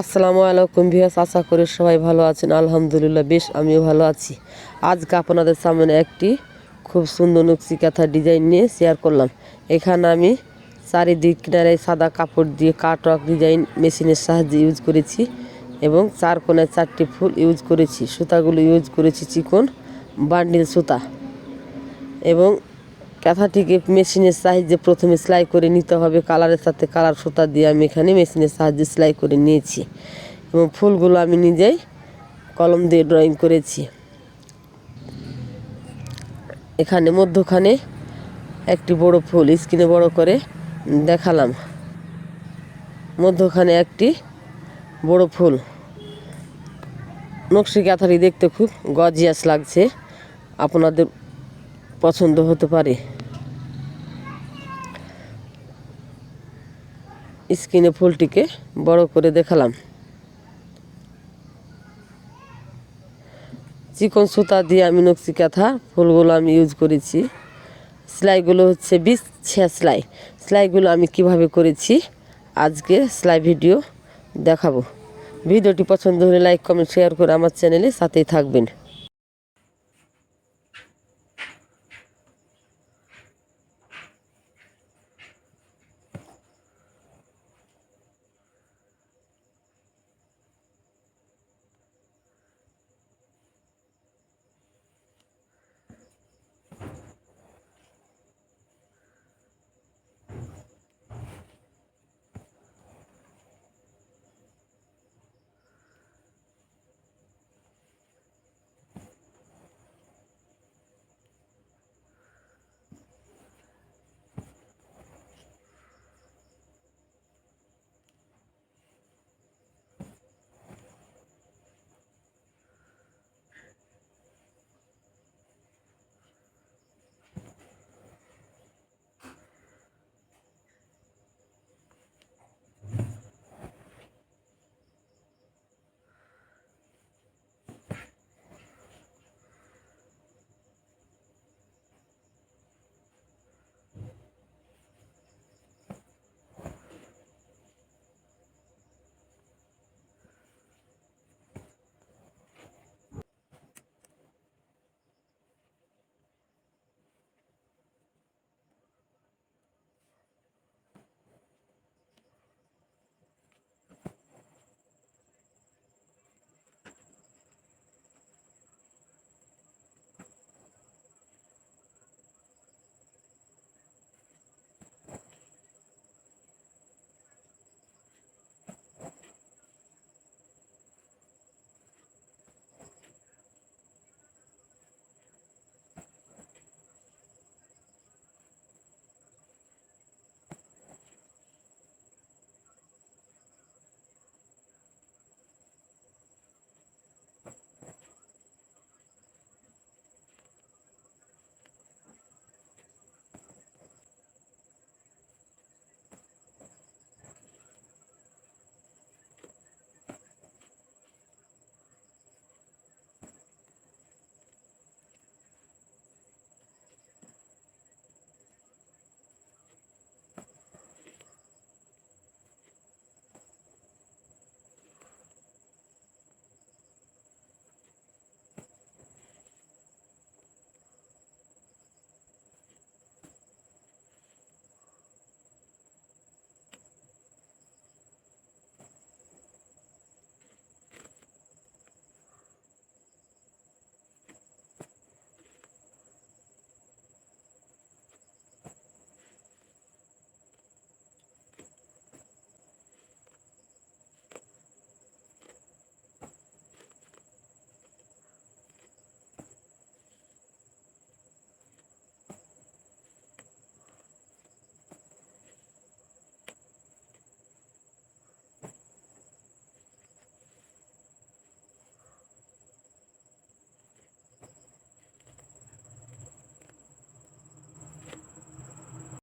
আসসালামু আলাইকুম ভিয়াস আশা করি সবাই ভালো আছেন। আলহামদুলিল্লাহ, বেশ আমিও ভালো আছি। আজকে আপনাদের সামনে একটি খুব সুন্দর নকশি কাঁথা ডিজাইন নিয়ে শেয়ার করলাম। এখানে আমি চারিদিক কিনারে সাদা কাপড় দিয়ে কাটওয়ার্ক ডিজাইন মেশিনের সাহায্যে ইউজ করেছি এবং চার কোণায় চারটি ফুল ইউজ করেছি। সুতাগুলো ইউজ করেছি চিকন বান্ডিল সুতা এবং কাঁথাটিকে মেশিনের সাহায্যে প্রথমে সেলাই করে নিতে হবে। কালারের সাথে কালার সুতা দিয়ে আমি এখানে মেশিনের সাহায্যে সেলাই করে নিয়েছি এবং ফুলগুলো আমি নিজেই কলম দিয়ে ড্রয়িং করেছি। এখানে মধ্যখানে একটি বড় ফুল স্ক্রিনে বড় করে দেখালাম। মধ্যখানে একটি বড় ফুল। নকশি কাঁথাটি দেখতে খুব গজিয়াস লাগছে। আপনাদের পছন্দ হতে পারে। স্ক্রিনে ফুলটিকে বড় করে দেখালাম। চিকন সুতা দিয়ে আমি নকশি কাঁথা ফুলগুলো আমি ইউজ করেছি। সেলাইগুলো হচ্ছে বিশ ছিয়া সেলাই। সেলাইগুলো আমি কীভাবে করেছি আজকে সেলাই ভিডিও দেখাবো। ভিডিওটি পছন্দ হলে লাইক কমেন্ট শেয়ার করে আমার চ্যানেলে সাথেই থাকবেন।